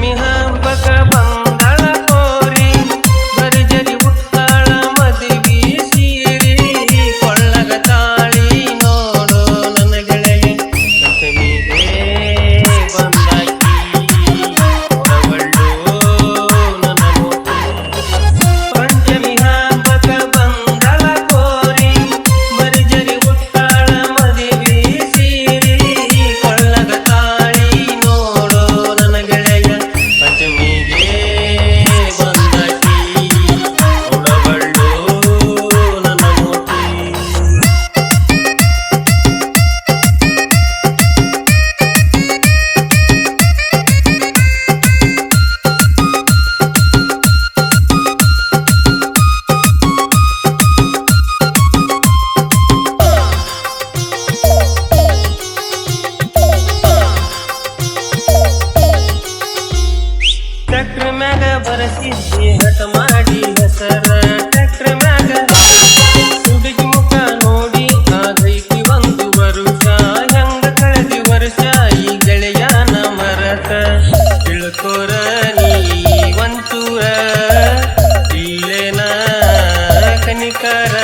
me high. ಮಾಡಿದ್ದಿ? ಹಠ ಮಾಡಿ ಹೆಸರ ಟ್ರ್ಯಾಕ್ಟರ್ ಮ್ಯಾಗ ಹುಡುಗಿ ಮುಖ ನೋಡಿ ಒಂದು ವರುಷ. ಹೆಂಗ ಕಳೆದಿ ವರ್ಷ? ಈ ಗೆಳೆಯನ ಮರತ. ತಿಳ್ಕೋರ ನೀ ಕನಿಕರ?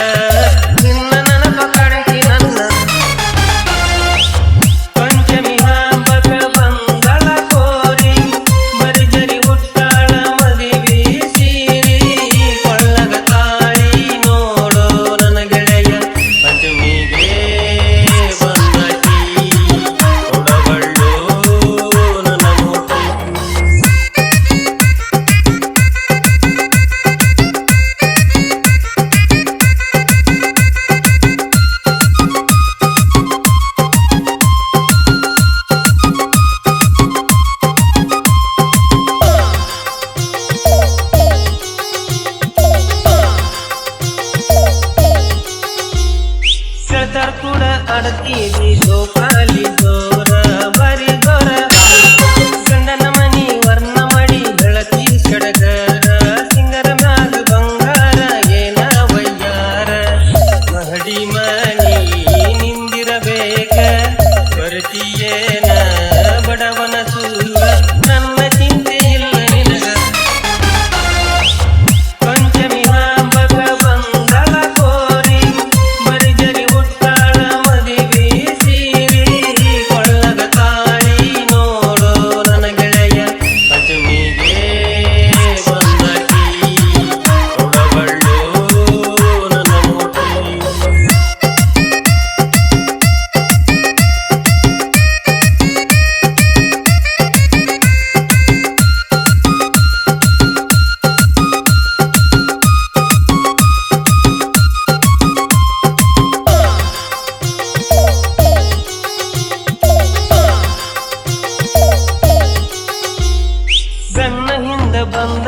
ಮೇಲೆ ನನ್ನ ಹಿಂದ ಬಂದ